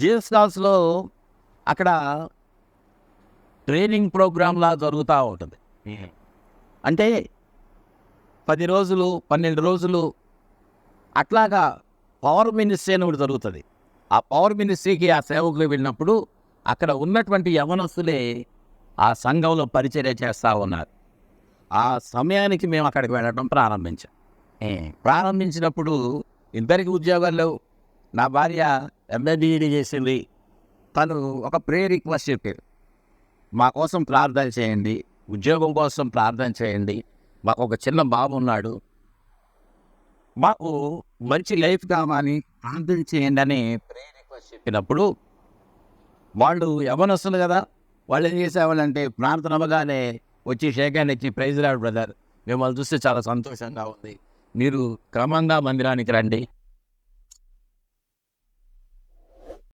Jesus హాల్స్లో అక్కడ training ప్రోగ్రామ్లా జరుగుతూ ఉంటుంది. అంటే పది రోజులు పన్నెండు రోజులు అట్లాగా పవర్ మినిస్ట్రీ అని ఒకటి జరుగుతుంది. ఆ పవర్ మినిస్ట్రీకి ఆ సేవకులు వెళ్ళినప్పుడు అక్కడ ఉన్నటువంటి యవనస్తులే ఆ సంఘంలో పరిచర్య చేస్తూ ఉన్నారు. ఆ సమయానికి మేము అక్కడికి వెళ్ళడం ప్రారంభించాం. ప్రారంభించినప్పుడు ఇద్దరికి ఉద్యోగాలు నా భార్య ఎంఏబిఈడి చేసింది. తను ఒక ప్రే రిక్వెస్ట్ చెప్పారు. మా కోసం ప్రార్థన చేయండి. ఉద్యోగం కోసం ప్రార్థన చేయండి. మాకు ఒక చిన్న బాబు ఉన్నాడు. మాకు మంచి లైఫ్ కావాలి ప్రార్థన చేయండి అని ప్రే రిక్వెస్ట్ చెప్పినప్పుడు వాళ్ళు యవనస్తులు కదా వాళ్ళు ఏం చేసేవాళ్ళంటే ప్రార్థన అవ్వగానే వచ్చి షేకాన్ని ఇచ్చి ప్రైజ్ రాడు బ్రదర్ మిమ్మల్ని చూస్తే చాలా సంతోషంగా ఉంది. మీరు క్రమంగా మందిరానికి రండి.